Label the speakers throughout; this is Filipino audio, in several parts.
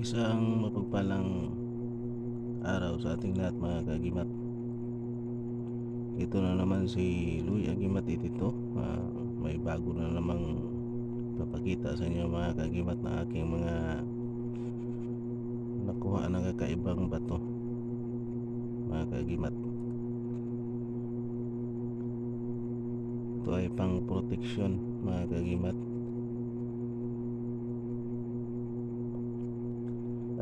Speaker 1: Isang mapagpalang araw sa ating lahat mga kagimat. Ito na naman si Louie Agimat itito. Ah, may bago na namang papakita sa inyo mga kagimat na aking mga nakuha na kakaibang bato mga kagimat. Ito ay pang proteksyon mga kagimat.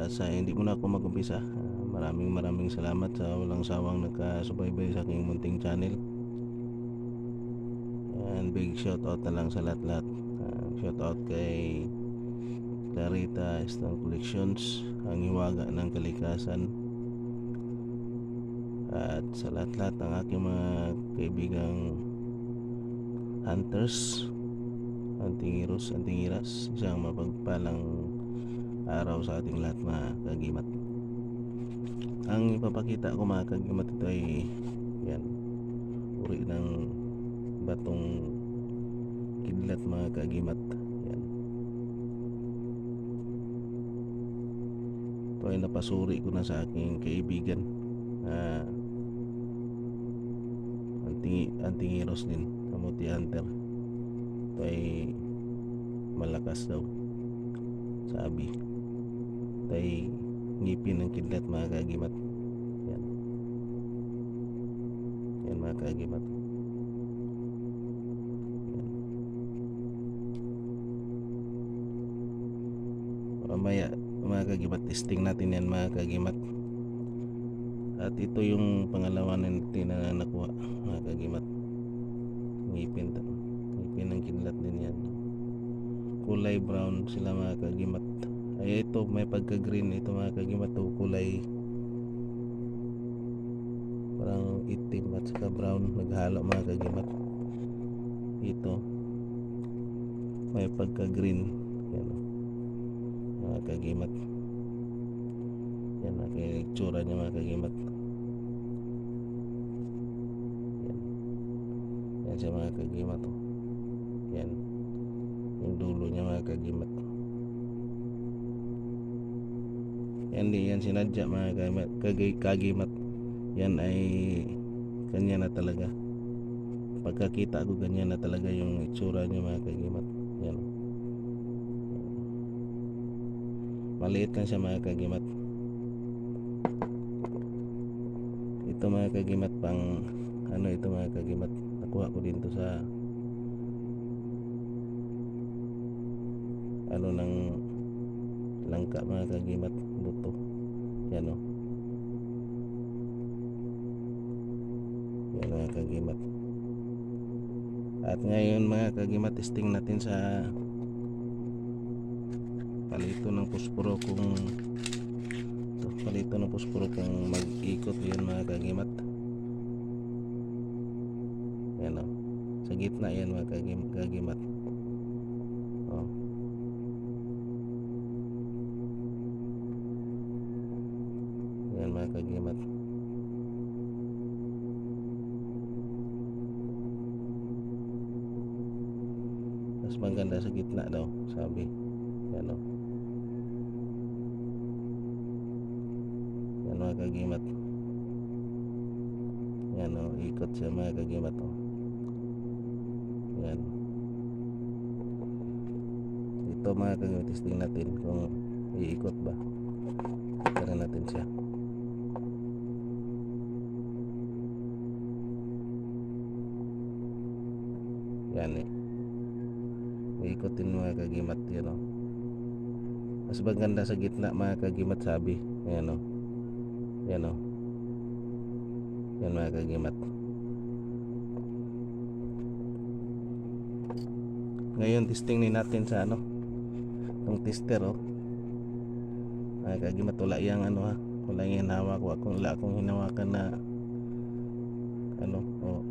Speaker 1: At sa hindi muna ako mag-umpisa, ah, maraming maraming salamat sa walang sawang nagkasubaybay sa aking munting channel. And big shout out na lang sa lahat-lahat. Ah, shout out kay Clarita Stone Collections, ang hiwaga ng kalikasan. At sa lahat-lahat ng aking mga kaibigang hunters, hunting heroes, isang mapagpalang araw sa ating lahat mga kagimat. Ang ipapakita ko mga kagimat ito ay yan uri ng batong kidlat mga kagimat. Yan. Ito ay napasuri ko na sa aking kaibigan na anting, antingiros din kamuti hunter. Ito ay malakas daw sabi tay ngipin ng kidlat mga kagimat. Yan. Yan mga kagimat. Yan. Mamaya mga kagimat testing natin yan mga kagimat. At ito yung pangalawa natin na nakuha mga kagimat. Ngipin ngipin ng kidlat din yan. Kulay brown sila mga kagimat ay ito may pagka green ito mga kagimat to kulay parang itim at saka brown. Naghalo mga kagimat ito may pagka green yan mga kagimat yan ang itsura niya mga kagimat yan. Yan siya mga kagimat yan. Yung dulo niya mga kagimat yan di yan sinadya mga kagimat, kagimat. Yan ay kanya na talaga. Pagkakita ko ganyan na talaga yung itsura niya mga kagimat. Yan. Maliit lang siya mga kagimat. Ito mga kagimat pang ano ito mga kagimat? Nakuha ko din to sa ano ng langka mga kagimat buto yan o yan mga kagimat. At ngayon mga kagimat testing natin sa palito ng puspuro kung to, palito ng puspuro kung mag-ikot yan mga kagimat. Yan o sa gitna yan mga kagim, kagimat mga kagimat mas maganda sa gitna daw sabi. Yan o yan mga kagimat yan o ikot siya mga kagimat o yan. Ito mga kagimat testing natin kung iikot ba. Tara natin siya yan eh ikotin mga kagimat yan o mas maganda sa gitna mga kagimat sabi. Yan o yan o yan mga kagimat. Ngayon testing natin sa ano itong tester o mga kagimat wala yung ano ha. Wala yung hinawa ko. Akong wala akong hinawakan na ano o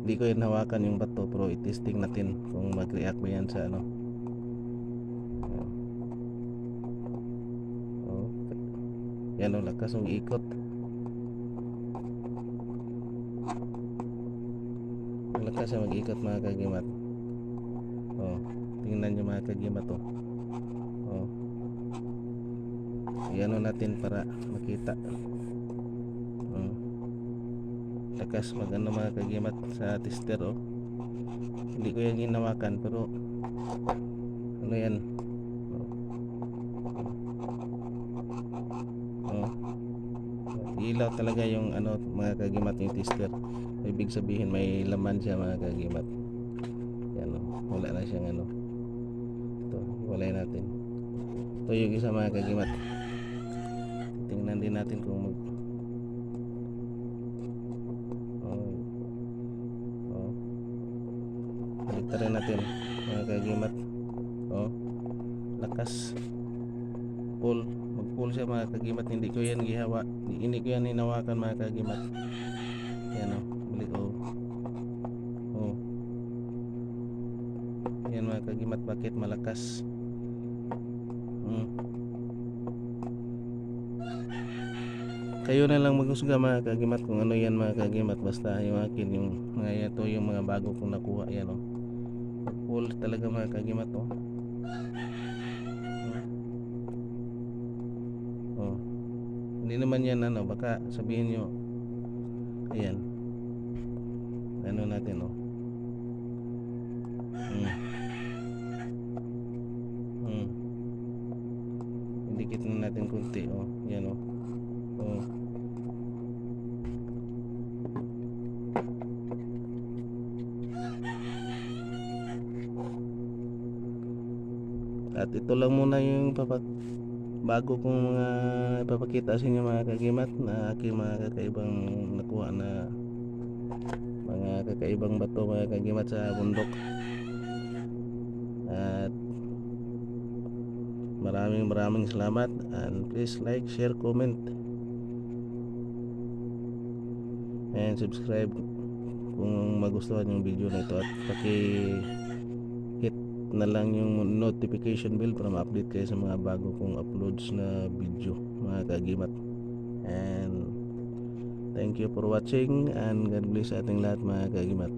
Speaker 1: hindi ko hinawakan yung bato pero i-testing natin kung mag-react ba yan sa ano oh, yan o lakas ng ikot lakas siya mag-ikot mga kagimat oh, tingnan nyo mga kagimat oh. Oh. iano natin para makita. Lakas mag ano mga kagimat sa tester oh. Hindi ko yan ginawakan pero ano yan? Oh. ilaw talaga yung ano mga kagimat yung tester. Ibig sabihin may laman siya mga kagimat. Yan oh. wala na siyang ano. Ito walay natin. Ito yung isa mga kagimat. Tingnan din natin kung mag Baliktarin natin mga kagimat. Oh. Lakas. Pull mag pull siya mga kagimat. Hindi ko yan gihawa. Hindi ko yan hinawakan mga kagimat. Yan oh. Balik oh. Oh. Yan mga kagimat. Bakit malakas? Hmm. kayo na lang maghusga mga kagimat. Kung ano yan mga kagimat. Basta yung akin yung mga ito yung mga bago kong nakuha. Yan oh full talaga mga kagimat oh oh. Hindi naman yan ano baka sabihin nyo ayan. Ano natin oh. Hmm. Hmm. Indikit na natin kunti oh. Yan oh. Oh At ito lang muna yung papak bago kong mga ipapakita sa inyo mga kagimat na aking mga kakaibang nakuha na mga kakaibang bato mga kagimat sa bundok. At maraming maraming salamat. And please like, share, comment. And subscribe kung magustuhan yung video na ito. At paki na lang yung notification bell para ma-update kayo sa mga bago kong uploads na video mga kagimat. And thank you for watching and God bless ating lahat mga kagimat